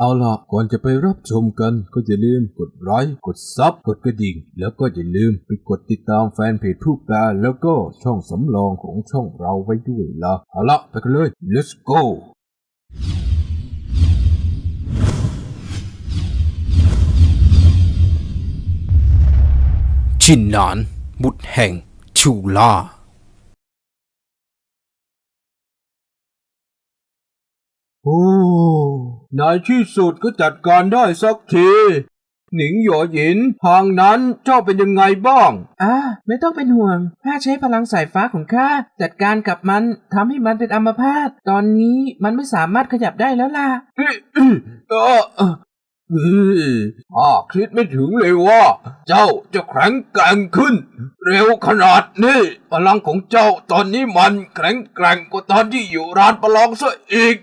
เอาล่ะก่อนจะไปรับชมกันก็อย่าลืมกดไลค์กดซับกดกระดิ่ง แล้วก็อย่าลืมไปกดติดตามแฟนเพจผู้แปลแล้วก็ช่องสำรองของช่องเราไว้ด้วยล่ะเอาล่ะไปกันเลย let's go ชินนานบุตรแห่งชูล่าโอ้ ในที่สุดก็จัดการได้สักที หนิงหยอหยินทางนั้นเจ้าเป็นยังไงบ้าง อ่าไม่ต้องเป็นห่วงข้าใช้พลังสายฟ้าของข้าจัดการกับมันทำให้มันเป็นอัมพาตตอนนี้มันไม่สามารถขยับได้แล้วล่ะเออเออเออข้าคิดไม่ถึงเลยว่า เจ้าจะแข็งแกร่งขึ้น เร็วขนาดนี้พลังของเจ้าตอนนี้มันแข็งแกร่งกว่าตอนที่อยู่ร้านประลองซะอีก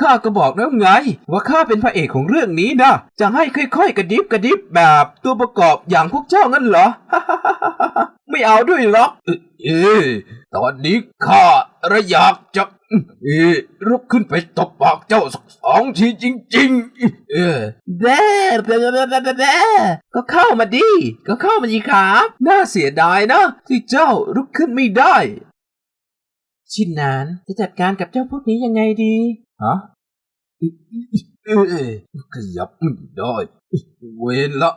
ข้าก็บอกแล้วไง ว่าข้าเป็นพระเอกของเรื่องนี้นะ จะให้ค่อยๆ กระดิบกระดิบแบบ ตัวประกอบอย่างพวกเจ้างั้นเหรอ ไม่เอาด้วยหรอกเอ๊ะตอนนี้ข้าระอยากจะเอ๊ะลุกขึ้นไปตบปากเจ้าสักสองทีจริง ๆ เออแด่แด่แด่แด่แด่ก็เข้ามาดิ ก็เข้ามาดีครับ น่าเสียดายนะ ที่เจ้าลุกขึ้นไม่ได้ ชินนานจะจัดการกับเจ้าพวกนี้ยังไงดีฮะเอ๊ะขยับไม่ได้ เวรละ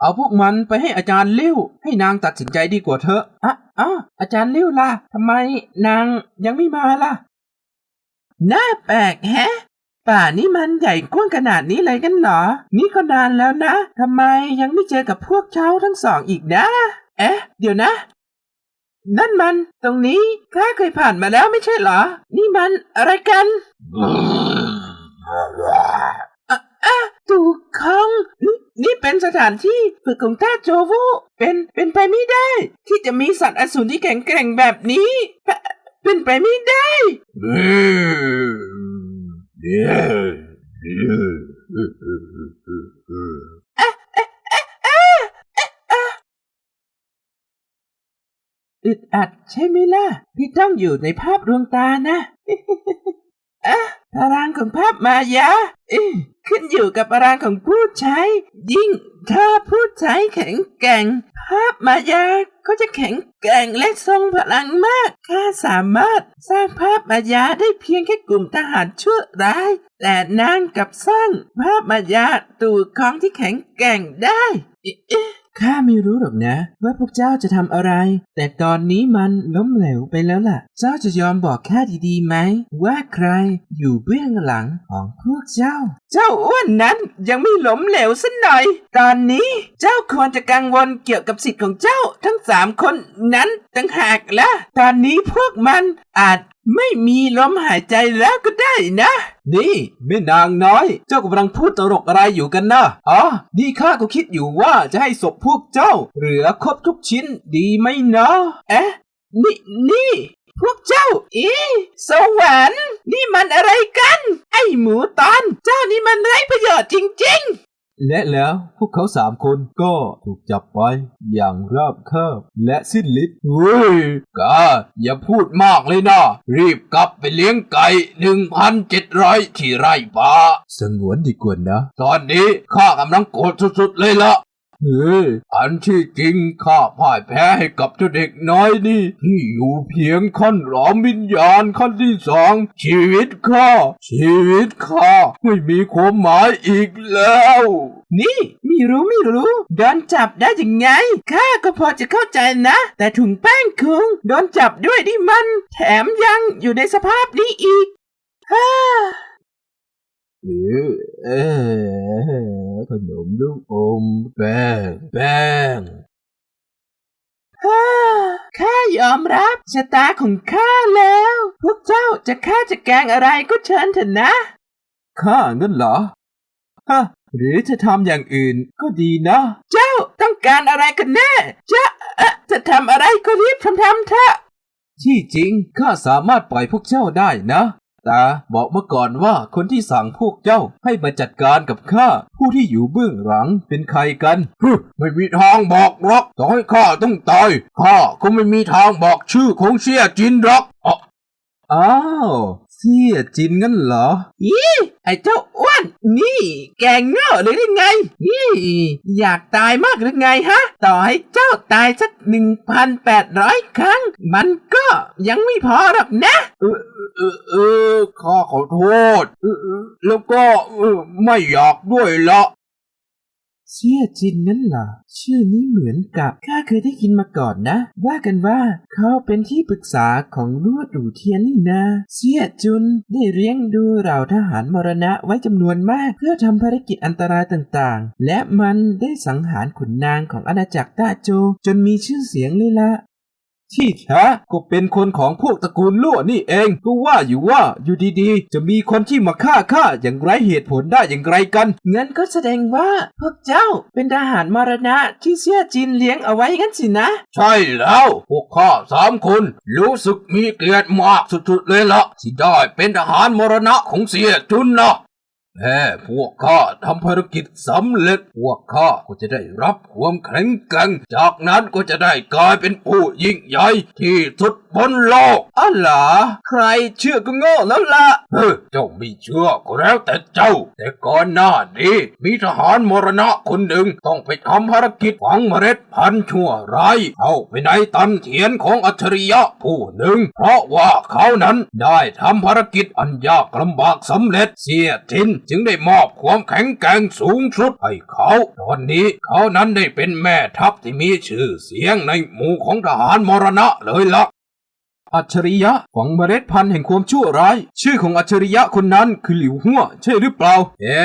เอาพวกมันไปให้อาจารย์ลิ้วให้นางตัดสินใจดีกว่าเถอะอะอะอาจารย์ลิ้วล่ะทำไมนางยังไม่มาล่ะ น่าแปลกแฮะ ป่านี้มันใหญ่กว้างขนาดนี้เลยกันเหรอ นี่ก็นานแล้วนะทำไมยังไม่เจอกับพวกเจ้าทั้งสองอีกนะ เอ๊ะ เดี๋ยวนะ นั่นมัน ตรงนี้ข้าเคยผ่านมาแล้วไม่ใช่เหรอ นี่มันอะไรกันอะถูกคังนี่นี่เป็นสถานที่ฝึกของท่าโจโวเป็นเป็นไปไม่ได้ ที่จะมีสัตว์อสูรที่แข็งแกร่งแบบนี้ เป็นเป็นไปไม่ได้เอึดอัดใช่ไหมล่ะ ที่ต้องอยู่ในภาพดวงตานะอะพลังของภาพมายาขึ้นอยู่กับพลังของผู้ใช้ ยิ่งถ้าผู้ใช้แข็งแกร่ง ภาพมายาก็จะแข็งแกร่งและทรงพลังมากข้าสามารถสร้างภาพมายาได้เพียงแค่กลุ่มทหารชั่วร้าย แต่นางกับสร้างภาพมายาตู่ของที่แข็งแกร่งได้ ข้าไม่รู้หรอกนะ ว่าพวกเจ้าจะทำอะไร แต่ตอนนี้มันล้มเหลวไปแล้วล่ะ เจ้าจะยอมบอกข้าดีๆไหม ว่าใครอยู่เบื้องหลังของพวกเจ้า เจ้าอ้วนนั้นยังไม่ล้มเหลวสักหน่อย ตอนนี้เจ้าควรจะกังวลเกี่ยวกับสิทธิ์ของเจ้าทั้งสามคนนั้นต่างหากละตอนนี้พวกมันอาจไม่มีลมหายใจแล้วก็ได้นะ นี่แม่นางน้อย เจ้ากำลังพูดตลกอะไรอยู่กันนะอ๋อนี่ข้าก็คิดอยู่ว่าจะให้ศพพวกเจ้า เหลือครบทุกชิ้นดีไหมเนาะเอ๊ะนี่นี่ พวกเจ้า อีสวรรค์นี่มันอะไรกัน ไอหมูตอน เจ้านี่มันไร้ประโยชน์จริง ๆ และแล้วพวกเขาสามคนก็ถูกจับไปอย่างราบคาบและสิ้นฤทธิ์เฮ้ยกาอย่าพูดมากเลยนะ รีบกลับไปเลี้ยงไก่หนึ่งพันเจ็ดร้อยที่ไร่ป่าสงวนดีกว่านะ ตอนนี้ข้ากำลังโกรธสุดๆเลยละ เฮ้ยอันที่จริงข้าพ่ายแพ้ให้กับเจ้าเด็กน้อยนี่ ที่อยู่เพียงขั้นหลอมวิญญาณขั้นที่สองชีวิตข้าชีวิตข้าไม่มีความหมายอีกแล้ว นี่ไม่รู้ไม่รู้โดนจับได้ยังไงข้าก็พอจะเข้าใจนะ แต่ถุงแป้งคุงโดนจับด้วยที่มัน แถมยังอยู่ในสภาพนี้อีกฮ่า เออเออขนมลูกอมแป้งแป้งฮ่าข้ายอมรับชะตาของข้าแล้ว พวกเจ้าจะฆ่าจะแกงอะไรก็เชิญเถอะนะ ข้างั้นเหรอ ฮะ หรือจะทำอย่างอื่นก็ดีนะ เจ้าต้องการอะไรกันแน่จะเอ่อจะทำอะไรก็รีบทำทำเถอะที่จริงข้าสามารถปล่อยพวกเจ้าได้นะ ตาบอกเมื่อก่อนว่าคนที่สั่งพวกเจ้าให้มาจัดการกับข้าผู้ที่อยู่เบื้องหลังเป็นใครกันฮึไม่มีทางบอกหรอกต่อให้ข้าต้องตายข้าก็ไม่มีทางบอกชื่อของเชียจินหรอกอ้าว เสียจินงั้นเหรอไอ้เจ้าอ้วน นี่ แกงเง่อหรือยังไงนี่อยากตายมากหรือไงฮะ ต่อให้เจ้าตายสักหนึ่งพันแปดร้อยครั้ง มันก็ยังไม่พอหรอกนะ เออเออเออข้าขอโทษเออเออแล้วก็เออไม่อยากด้วยละ เชี่ยจินนั่นเหรอชื่อนี้เหมือนกับข้าเคยได้ยินมาก่อนนะ ว่ากันว่าเขาเป็นที่ปรึกษาของลวดหรูเทียนนี่นาเชี่ยจุนได้เลี้ยงดูเหล่าทหารมรณะไว้จำนวนมาก เพื่อทำภารกิจอันตรายต่างๆ และมันได้สังหารขุนนางของอาณาจักรต้าโจ จนมีชื่อเสียงเลยละ ที่แท้ก็เป็นคนของพวกตระกูลลั่วนี่เอง ก็ว่าอยู่ว่าอยู่ดีๆ จะมีคนที่มาฆ่าข้าอย่างไรเหตุผลได้อย่างไรกัน งั้นก็แสดงว่า พวกเจ้าเป็นทหารมรณะที่เสี่ยจินเลี้ยงเอาไว้งั้นสินะ ใช่แล้วพวกข้าสามคนรู้สึกมีเกียรติมากสุดๆเลยละที่ได้เป็นทหารมรณะของเสียจุนนะ แค่พวกข้าทำภารกิจสำเร็จ พวกข้าก็จะได้รับความแข็งแกร่ง จากนั้นก็จะได้กลายเป็นผู้ยิ่งใหญ่ที่สุดบนโลกอ๋อเหรอใครเชื่อก็โง่แล้วล่ะเฮ้ยเจ้าไม่เชื่อก็แล้วแต่เจ้า แต่ก่อนหน้านี้มีทหารมรณะคนหนึ่งต้องไปทำภารกิจฝังเมล็ดพันธุ์ชั่วร้ายเข้าไปในตันเทียนของอัจฉริยะผู้หนึ่ง เพราะว่าเขานั้นได้ทำภารกิจอันยากลำบากสำเร็จเสียทินจึงได้มอบความแข็งแกร่งสูงสุดให้เขา ตอนนี้เขานั้นได้เป็นแม่ทัพที่มีชื่อเสียงในหมู่ของทหารมรณะเลยละ อัจฉริยะฝังเมล็ดพันธุ์แห่งความชั่วร้าย ชื่อของอัจฉริยะคนนั้นคือหลิวหัวใช่หรือเปล่า เอ๊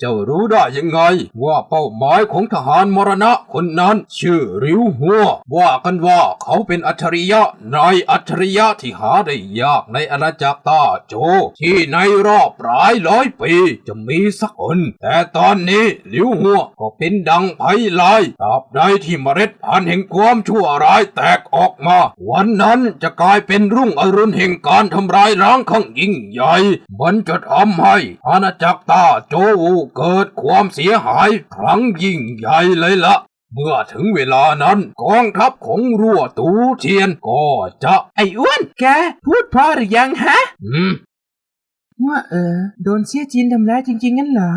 เจ้ารู้ได้ยังไง ว่าเป้าหมายของทหารมรณะคนนั้น ชื่อหลิวหัว ว่ากันว่าเขาเป็นอัจฉริยะในอัจฉริยะที่หาได้ยากในอาณาจักรตาโจ ที่ในรอบหลายร้อยปีจะมีสักคน แต่ตอนนี้หลิวหัวก็เป็นดังไพ่ลายตราบใดที่เมล็ดพันธุ์แห่งความชั่วร้ายแตกออกมา วันนั้นจะกลายเป็นรุ่งอรุณแห่งการทำลายล้างครั้งยิ่งใหญ่ มันจะทำให้อาณาจักรต้าโจวเกิดความเสียหายครั้งยิ่งใหญ่เลยละเมื่อถึงเวลานั้นกองทัพของรั่วตูเทียนก็จะ ไอ้อ้วน แก พูดพอหรือยังฮะ อืม ว่าเออ โดนเสี่ยจินทำร้ายจริงๆงั้นเหรอ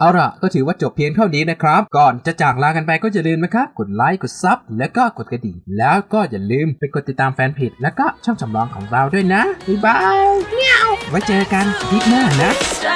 เอาล่ะก็ถือว่าจบเพียงเท่านี้นะครับ ก่อนจะจากลากันไปก็อย่าลืมนะครับ กดไลค์ กดซับ แล้วก็กดกระดิ่ง แล้วก็อย่าลืมไปกดติดตามแฟนเพจแล้วก็ช่องสำรองของเราด้วยนะ บ๊ายบาย ไว้เจอกันคลิปหน้านะ Stop.